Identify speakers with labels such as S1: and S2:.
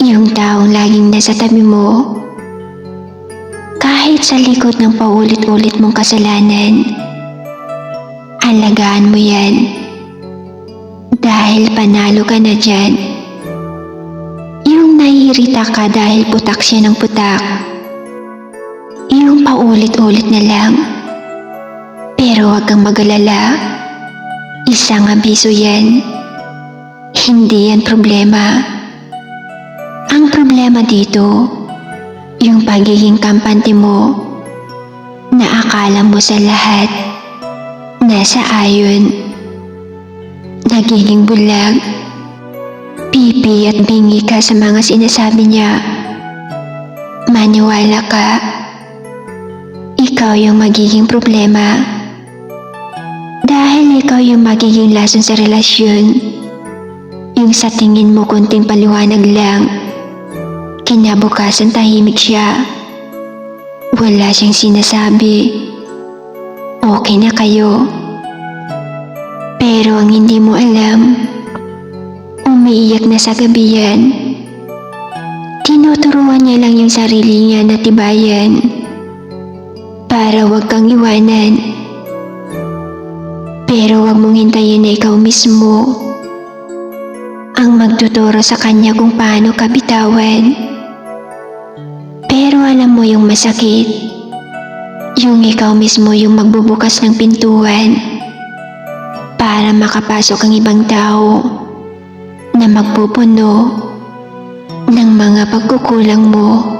S1: Yung taong laging nasa tabi mo. Kahit sa likod ng paulit-ulit mong kasalanan, alagaan mo yan. Dahil panalo ka na dyan. Yung naiirita ka dahil putak siya ng putak. Yung paulit-ulit na lang. Pero huwag kang magalala. Isang abiso yan. Hindi yan problema. Ang problema dito, yung pagiging kampante mo na akala mo sa lahat nasa ayon. Nagiging bulag. Pipi at bingi ka sa mga sinasabi niya. Maniwala ka. Ikaw yung magiging problema. Dahil ikaw yung magiging lason sa relasyon. Yung sa tingin mo kunting paliwanag lang. Kinabukasan tahimik siya. Wala siyang sinasabi. Okay na kayo. Pero ang hindi mo alam, umiiyak na sa gabi yan. Tinuturuan niya lang yung sarili niya na tibayan para wag kang iwanan. Pero wag mong hintayin na ikaw mismo ang magtuturo sa kanya kung paano ka bitawan. Pero alam mo yung masakit, yung ikaw mismo yung magbubukas ng pintuan para makapasok ang ibang tao na magpupuno ng mga pagkukulang mo.